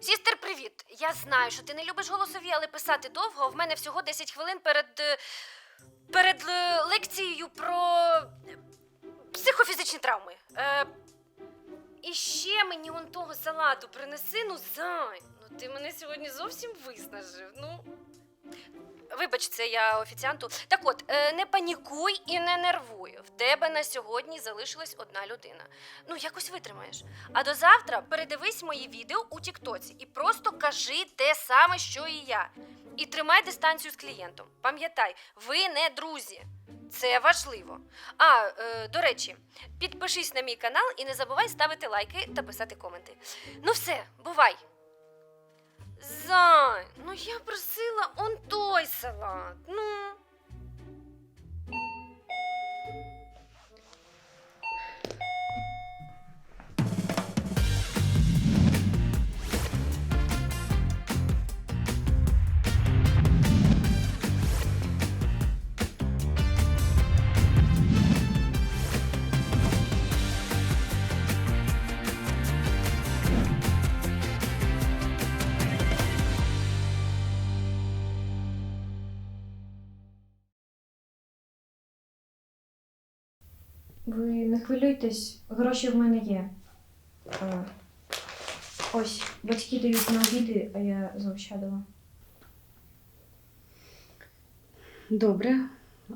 Сістер, привіт! Я знаю, що ти не любиш голосові, але писати довго. В мене всього 10 хвилин перед. е, перед е, лекцією про е, психофізичні травми. Е, і ще мені он того салату принеси, ну зай. Ну ти мене сьогодні зовсім виснажив. Ну. Вибач, це я офіціанту. Так от, е, не панікуй і не нервуй. В тебе на сьогодні залишилась одна людина. Ну, якось витримаєш. А до завтра передивись мої відео у Тіктоці і просто кажи те саме, що і я. І тримай дистанцію з клієнтом. Пам'ятай, ви не друзі. Це важливо. А, е, до речі, підпишись на мій канал і не забувай ставити лайки та писати коменти. Ну все, бувай! Зай, ну я просила он салат. Ну. Ви не хвилюйтесь, гроші в мене є. Е, Ось, батьки дають на обіди, а я заощадила. Добре.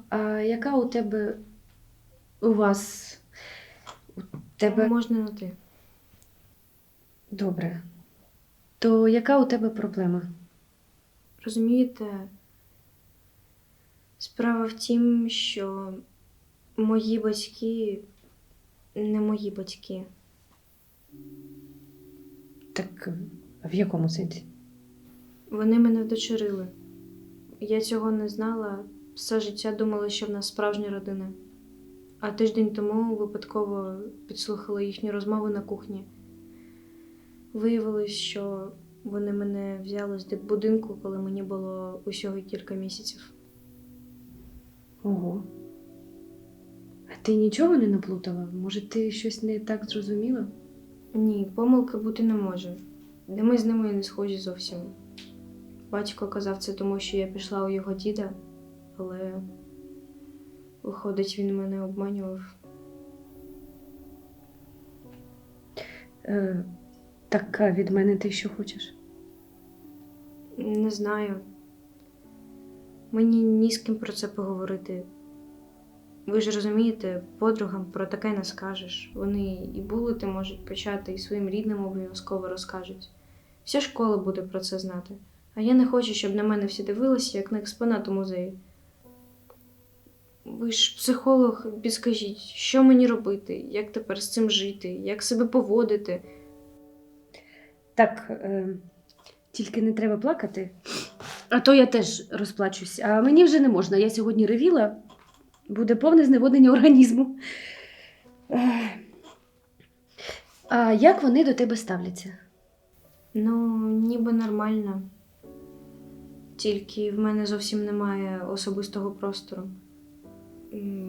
А яка у тебе у вас? У тебе Можна на ти. добре. То яка у тебе проблема? Розумієте, справа в тім, що мої батьки не мої батьки. Так в якому сенсі? Вони мене вдочерили. Я цього не знала. Все життя думала, що в нас справжня родина. А тиждень тому випадково підслухала їхню розмову на кухні. Виявилось, що вони мене взяли з дитбудинку, коли мені було усього кілька місяців. Ого. Ти нічого не наплутала? Може, ти щось не так зрозуміла? Ні, помилки бути не може. Де ми з ними не схожі зовсім. Батько казав це тому, що я пішла у його діда, але виходить, він мене обманював. Е, так а від мене ти що хочеш? Не знаю. Мені ні з ким про це поговорити. Ви ж розумієте, подругам про таке не скажеш. Вони і булити можуть почати, і своїм рідним обов'язково розкажуть. Вся школа буде про це знати. А я не хочу, щоб на мене всі дивилися, як на експонат у музеї. Ви ж психолог, підскажіть, що мені робити, як тепер з цим жити, як себе поводити. Так, е, тільки не треба плакати. А то я теж розплачусь. А мені вже не можна. Я сьогодні ревіла. Буде повне зневоднення організму. А як вони до тебе ставляться? Ну, ніби нормально. Тільки в мене зовсім немає особистого простору.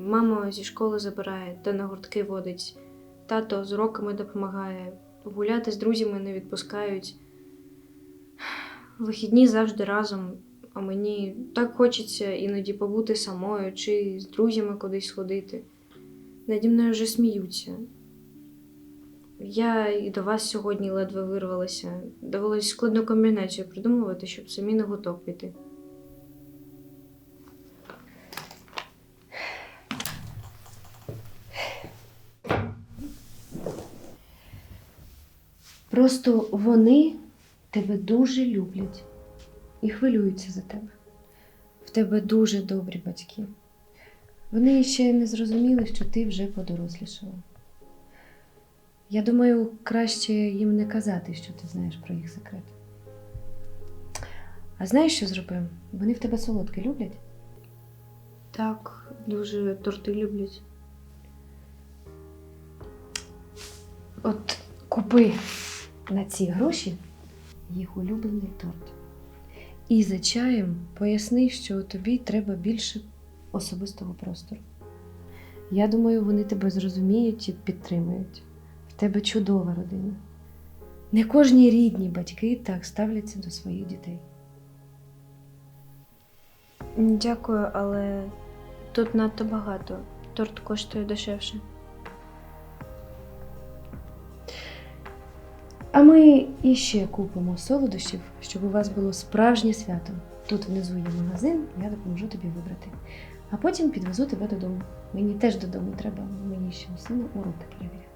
Мама зі школи забирає та на гуртки водить. Тато з уроками допомагає. Гуляти з друзями не відпускають. Вихідні завжди разом, а мені так хочеться іноді побути самою чи з друзями кудись ходити. Наді мною вже сміються. Я і до вас сьогодні ледве вирвалася. Довелось складну комбінацію придумувати, щоб самі на гурток піти. Просто вони тебе дуже люблять і хвилюються за тебе. В тебе дуже добрі батьки. Вони ще не зрозуміли, що ти вже подорослішала. Я думаю, краще їм не казати, що ти знаєш про їх секрет. А знаєш, що зробимо? Вони в тебе солодке люблять. Так, дуже торти люблять. От купи на ці гроші їх улюблений торт. І за чаєм поясни, що тобі треба більше особистого простору. Я думаю, вони тебе зрозуміють і підтримують. В тебе чудова родина. Не кожні рідні батьки так ставляться до своїх дітей. Дякую, але тут надто багато. Торт коштує дешевше. Ми іще купимо солодощів, щоб у вас було справжнє свято. Тут внизу є магазин, я допоможу тобі вибрати. А потім підвезу тебе додому. Мені теж додому треба, мені ще у сина уроки перевіряти.